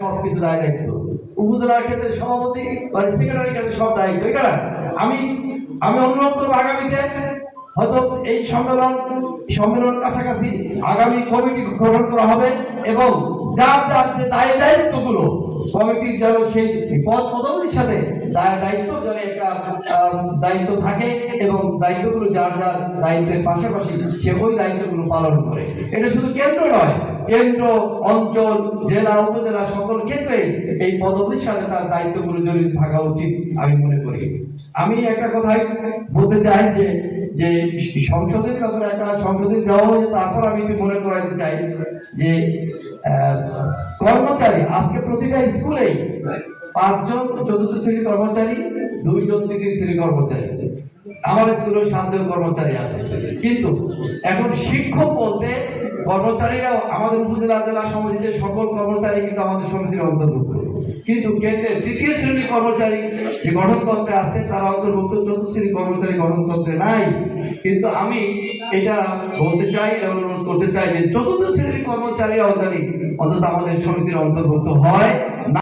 সব কিছু দায় দায়িত্ব। উপজেলার ক্ষেত্রে সভাপতি মানে সেক্রেটারির ক্ষেত্রে সব দায়িত্ব এটা আমি আমি অনুরোধ করব আগামীতে, হয়তো এই সম্মেলন সম্মেলন কাছাকাছি আগামী কমিটি গঠন করা হবে এবং যার যার যে দায় দায়িত্বগুলো কমিটির যেন সেই পদ পদবীর সাথে দায় দায়িত্ব যেন একটা দায়িত্ব থাকে এবং দায়িত্বগুলো যার যার দায়িত্বের পাশাপাশি সে ওই দায়িত্বগুলো পালন করে। এটা শুধু কেন্দ্র নয়, কেন্দ্র, অঞ্চল, জেলা, উপজেলা সকল ক্ষেত্রে এই পদবীর সাথে তার দায়িত্বগুলো জড়িত থাকা উচিত, আমি মনে করি। আমি একটা কথাই বলতে চাই যে যে সংসদের কথা একটা সংসদে দেওয়া হয়েছে তারপর আমি মনে করাতে চাই যে কর্মচারী আজকে প্রতিটা স্কুলেই পাঁচজন চতুর্থ শ্রেণি কর্মচারী দুইজন তৃতীয় শ্রেণি কর্মচারী। আমার স্কুলেও সাতজন কর্মচারী আছে। কিন্তু এখন শিক্ষক বলতে কর্মচারীরাও আমাদের উপজেলা জেলা সমিতিতে সকল কর্মচারী কিন্তু আমাদের সমিতির অন্তর্ভুক্ত। কিন্তু কেন্দ্রের তৃতীয় শ্রেণির কর্মচারী যে গঠনতন্ত্রে আছে, তারা অন্তর্ভুক্ত চতুর্থ শ্রেণির কর্মচারী গঠনতন্ত্রে নাই। কিন্তু আমি এটা বলতে চাই অনুরোধ করতে চাই যে চতুর্থ শ্রেণির কর্মচারী জানি অন্তত আমাদের সমিতির অন্তর্ভুক্ত হয়।